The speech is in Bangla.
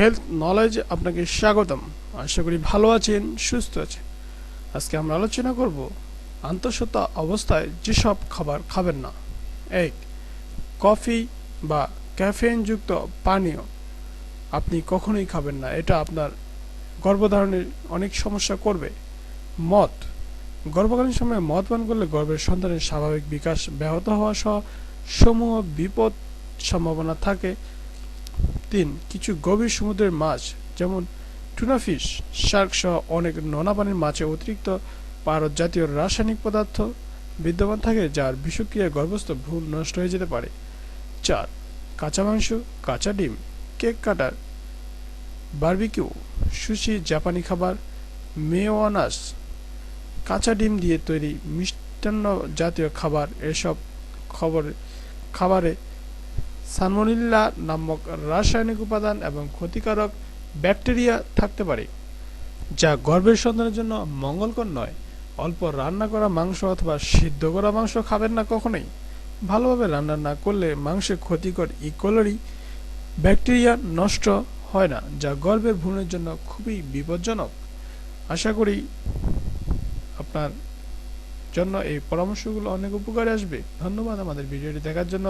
হেলথ নলেজ আপনাকে স্বাগতম। আশা করি ভালো আছেন, সুস্থ আছেন। আজকে আমরা আলোচনা করব আন্তঃসত্ত্বা অবস্থায় যেসব খাবার খাবেন না। এক, কফি বা ক্যাফেইনযুক্ত পানীয় আপনি কখনোই খাবেন না। এটা আপনার গর্ভধারণের অনেক সমস্যা করবে। মদ, গর্ভকালীন সময়ে মদ পান করলে গর্ভের সন্তানের স্বাভাবিক বিকাশ ব্যাহত হওয়া সহ সমূহ বিপদ সম্ভাবনা থাকে। তিন, কিছু গভীর সমুদ্রের মাছ, যেমন টুনা ফিশ শার্ক সহ অনেক নোনা পানির মাছে অতিরিক্ত পারদ জাতীয় রাসায়নিক পদার্থ বিদ্যমান থাকে যার বিষক্রিয়ায় গর্ভস্থ ভ্রূণ নষ্ট হয়ে যেতে পারে। চার, কাঁচা মাংস, কাঁচা ডিম, কেক কাটার, বারবিকিউ, সুশি জাপানি খাবার, মেওয়ানাস, কাঁচা ডিম দিয়ে তৈরি মিষ্টান্ন জাতীয় খাবার, এসব খবর, খাবারে সালমোনিল্লা নামক রাসায়নিক উপাদান এবং ক্ষতিকারক ব্যাকটেরিয়া থাকতে পারে, যা গর্ভের সন্তানের জন্য মঙ্গলকর নয়। অল্প রান্না করা মাংস অথবা সিদ্ধ করা মাংস খাবেন না কখনোই। ভালোভাবে রান্না না করলে মাংসে ক্ষতিকর ইকোলরি ব্যাকটেরিয়া নষ্ট হয় না, যা গর্ভের ভ্রূণের জন্য খুবই বিপজ্জনক। আশা করি আপনার জন্য এই পরামর্শগুলো অনেক উপকারে আসবে। ধন্যবাদ আমাদের ভিডিওটি দেখার জন্য।